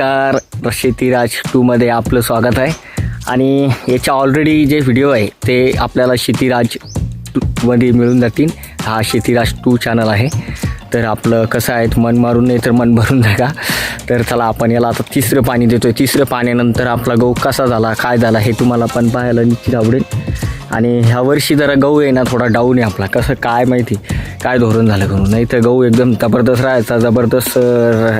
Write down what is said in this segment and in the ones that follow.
नमस्कार. शेतीराज टूमध्ये आपलं स्वागत आहे. आणि याच्या ऑलरेडी जे व्हिडिओ आहे ते आपल्याला शेतीराज टूमध्ये मिळून जातील. हा शेतीराज टू चॅनल आहे. तर आपलं कसं आहे मन मारून नाही तर मन भरून जागा. तर चला आपण याला आता तिसरं पाणी देतो आहे तिसरं पाण्यानंतर आपला गहू कसा झाला काय झाला हे तुम्हाला पण पाहायला निश्चित आवडेल. आणि ह्या वर्षी जरा गहू आहे ना थोडा डाऊन आहे आपला. कसं काय माहिती? काय धोरण झालं करून? नाही तर गहू एकदम जबरदस्त राहायचा जबरदस्त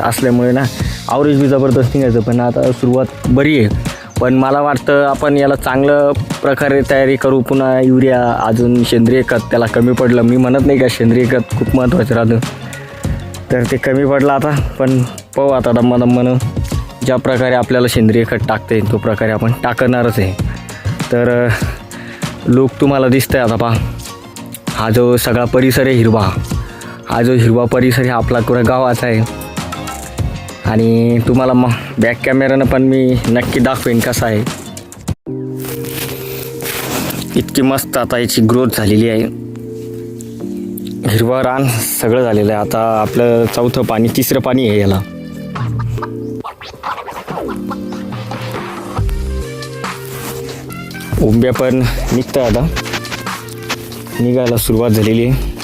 असल्यामुळे ना आवरेज बी जबरदस्त निघायचं. पण आता सुरुवात बरी आहे. पण मला वाटतं आपण याला चांगलं प्रकारे तयारी करू. पुन्हा युरिया अजून सेंद्रिय खत त्याला कमी पडलं. मी म्हणत नाही का सेंद्रिय खत खूप महत्त्वाचं राहतं. तर ते कमी पडलं आता. पण पाहू आता दम्मा दम्मानं ज्या प्रकारे आपल्याला सेंद्रिय खत टाकता तो प्रकारे आपण टाकणारच आहे. तर लोक तुम्हाला दिसतंय आता पहा. हा जो सगळा परिसर आहे हिरवा. हा जो हिरवा परिसर आहे आपला पुरा गावाचा आहे. आणि तुम्हाला मग बॅक कॅमेऱ्यानं पण मी नक्की दाखवेन कसा आहे. इतकी मस्त आता याची ग्रोथ झालेली आहे. हिरवा रान सगळं झालेलं आहे. आता आपलं चौथं पाणी तिसरं पाणी आहे याला. उंब्या पण निघतं आता. निघायला सुरुवात झालेली आहे.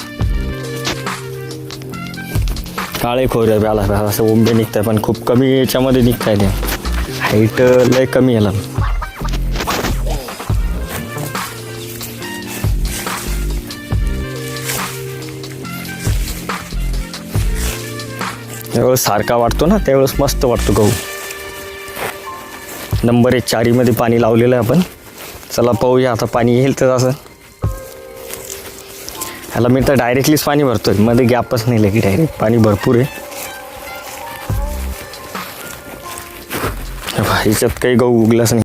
काळे खोऱ्या प्याला असं उंबे निघत आहे पण खूप कमी याच्यामध्ये निघत आहे ते हाईट लय कमी याला. त्यावेळेस सारखा वाटतो ना त्यावेळेस मस्त वाटतो गहू. नंबर एक चारीमध्ये पाणी लावलेलं आहे आपण. चला पाहूया आता पाणी येईल तर असं. ह्याला मी तर डायरेक्टलीच पाणी भरतोय. मध्ये गॅपच नाही लगे डायरेक्ट पाणी भरपूर आहे. हे काही गहू उगलाच नाही.